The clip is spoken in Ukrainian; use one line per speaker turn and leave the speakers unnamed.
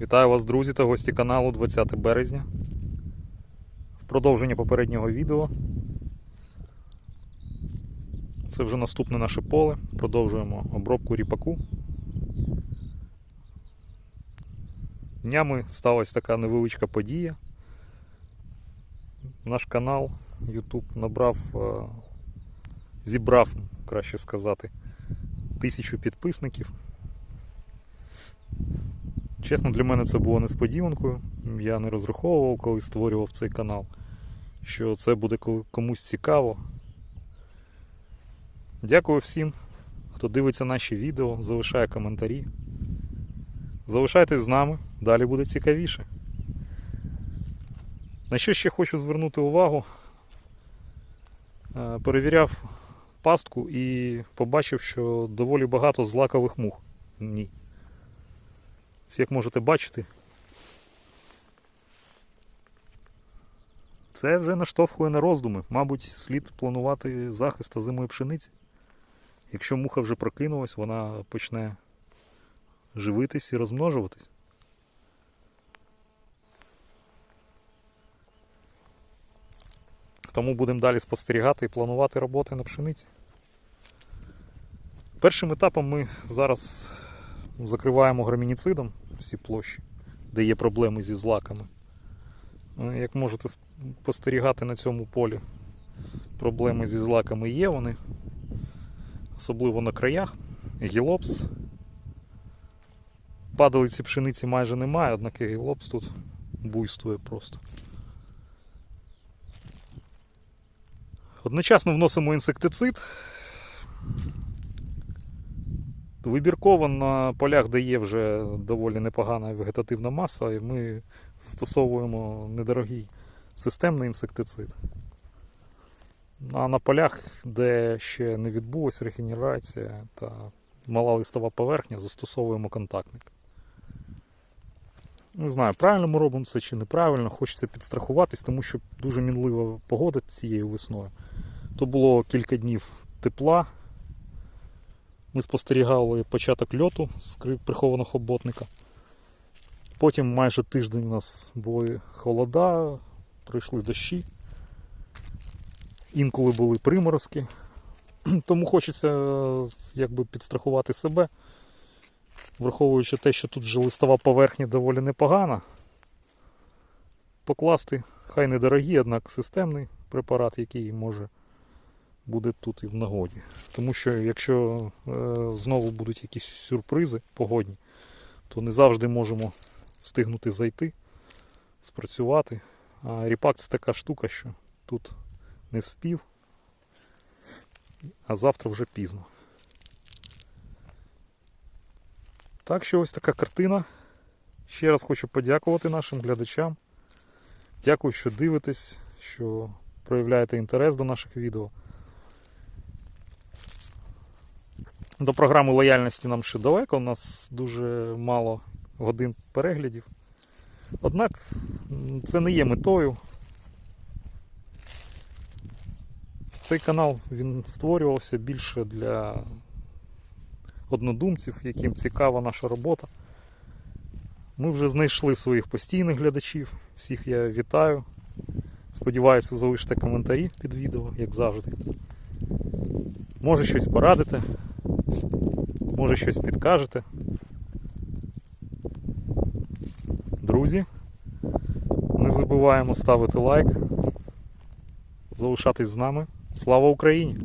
Вітаю вас, друзі та гості каналу 20 березня. В продовження попереднього відео. Це вже наступне наше поле. Продовжуємо обробку ріпаку. Днями сталася така невеличка подія. Наш канал YouTube набрав, е, зібрав, краще сказати, тисячу підписників. Чесно, для мене це було несподіванкою. Я не розраховував, коли створював цей канал, що це буде комусь цікаво. Дякую всім, хто дивиться наші відео, залишає коментарі. Залишайтесь з нами, далі буде цікавіше. На що ще хочу звернути увагу? Е, Перевіряв пастку і побачив, що доволі багато злакових мух. Ні. Як можете бачити, це вже наштовхує на роздуми. Мабуть, слід планувати захист озимої пшениці. Якщо муха вже прокинулась, вона почне живитись і розмножуватись. Тому будемо далі спостерігати і планувати роботи на пшениці. Першим етапом ми зараз закриваємо грамініцидом всі площі, де є проблеми зі злаками. Е, Як можете спостерігати на цьому полі, проблеми зі злаками є вони, особливо на краях. Гілопс. Падалиці пшениці майже немає, однак гілопс тут буйствує просто. Одночасно вносимо інсектицид. Вибірково на полях, де є вже доволі непогана вегетативна маса, і ми застосовуємо недорогий системний інсектицид. А на полях, де ще не відбулася регенерація та мала листова поверхня, застосовуємо контактник. Не знаю, правильно ми робимо це чи неправильно, хочеться підстрахуватись, тому що дуже мінлива погода цією весною. То було кілька днів тепла. Ми спостерігали початок льоту з прихованого хоботника. Потім майже тиждень у нас були холода, прийшли дощі. Інколи були приморозки. Тому хочеться е, якби підстрахувати себе, враховуючи те, що тут вже листова поверхня доволі непогана. Покласти, хай недорогий, однак системний препарат, який може буде тут і в нагоді. Тому що якщо е, знову будуть якісь сюрпризи погодні, то не завжди можемо встигнути зайти, спрацювати. А ріпак це така штука, що тут не вспів, а завтра вже пізно. Так що ось така картина. Ще раз хочу подякувати нашим глядачам. Дякую, що дивитесь, що проявляєте інтерес до наших відео. До програми лояльності нам ще далеко, у нас дуже мало годин переглядів. Однак це не є метою. Цей канал він створювався більше для однодумців, яким цікава наша робота. Ми вже знайшли своїх постійних глядачів. Всіх я вітаю. Сподіваюся, ви залишите коментарі під відео, як завжди. Може щось порадите, може щось підкажете. Друзі, не забуваємо ставити лайк, залишатись з нами. Слава Україні!